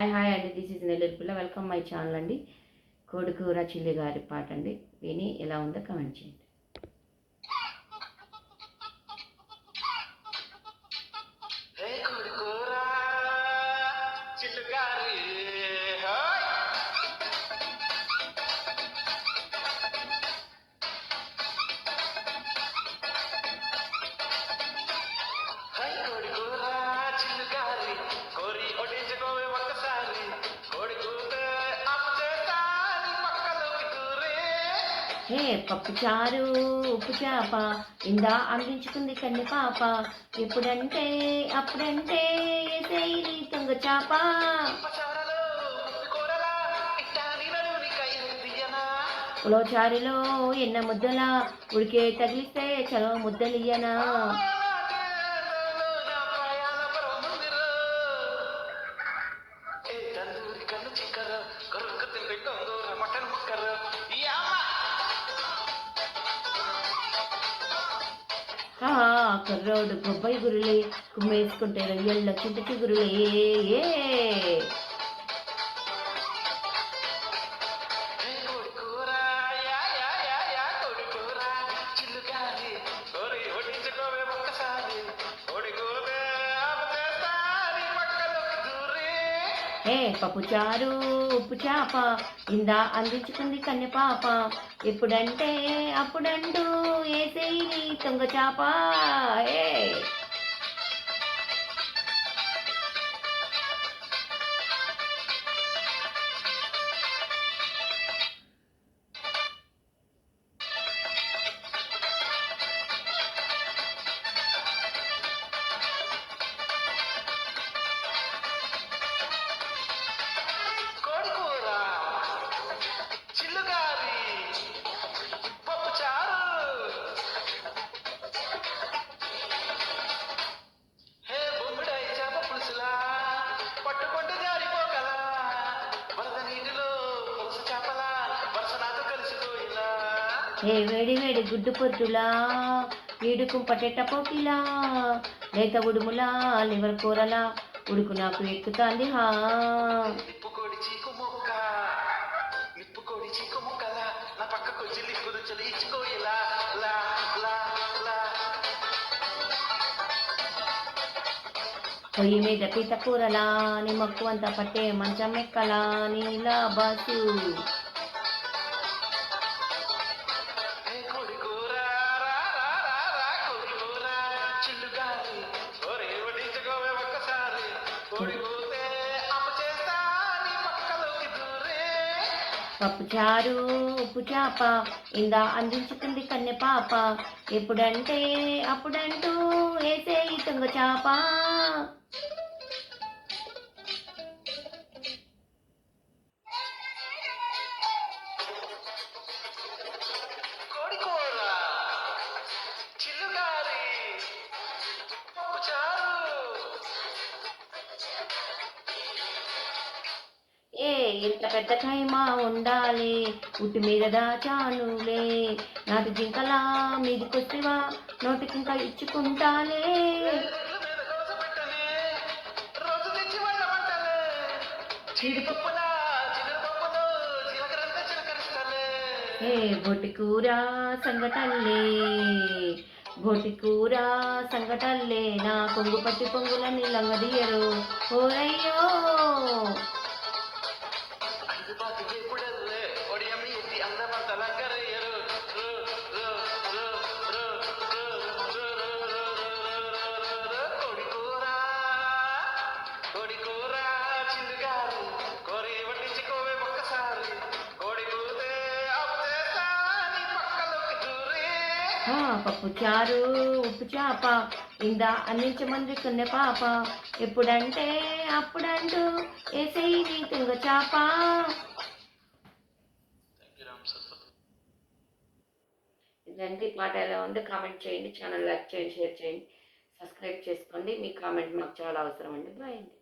Hi hi అండి. This is Nellore పిల్ల welcome my channel అండి. కోడికూర చిల్లి గారి పాట అండి విని ఎలా ఉందో కమెంట్ చేయండి. హే పప్పుచారు ఉప్పు చేప. ఇందా అందించుకుంది కన్ని పాప. ఎప్పుడంటే అప్పుడంటే శైలి తుంగ చేప. ఉలవచారులో ఎన్న ముద్దలా? ఉడికే తగిలిస్తే చలో ముద్దలియనా కుర్రోడు బొబ్బాయి గురులే కుమ్మేసుకుంటే రొయ్యల్లో చింతకి గురులే ఏ. హే పప్పు చారు ఉప్పు చేప. ఇందా అందించుకుంది కన్నె పాప ఎప్పుడంటే అప్పుడంటూ ఏసేయి తుంగ చాప. ఏ. ఏ వేడి వేడి గుడ్డు పొద్దులా ఏడుకు పటేట పోకిలా లేత ఉడుములా లివర్ కూరలా ఉడుకు నాకు ఎక్కుతాంది హా పొయ్యి మీద పీత కూరలా నీ మక్కువంతా పట్టే మంచం ఎక్కలా నీలా బాసు. పప్పు చారు ఉప్పు చేప ఇందా అందించుకుంది కన్నె పాప. ఎప్పుడంటే అప్పుడంటూ వేసే ఈ తుంగ చాప. ఇంత పెద్ద టైమా ఉండాలి? ఉట్టి మీద దాచానులే నాటి జింకలా మీది కొట్టివా నోటికింకా ఇచ్చుకుంటాలే. ఏ బొట్టి కూర సంగటల్లే. బొట్టి కూర సంగటల్లే. నా కొంగు పట్టి పొంగులని లంగదీయరు. ఓరయ్యో! పప్పుచారు ఉప్పు చేప. ఇందా అందించమంది కన్నె పాప. ఎప్పుడంటే అప్పుడంటూ ఏసై నీ తుంగ చాప. ఇదండి పాట ఎలా ఉంది కామెంట్ చేయండి. ఛానల్ లైక్ చేయండి షేర్ చేయండి. సబ్స్క్రైబ్ చేసుకోండి. మీ కామెంట్ మాకు చాలా అవసరం అండి. బాయ్ అండి.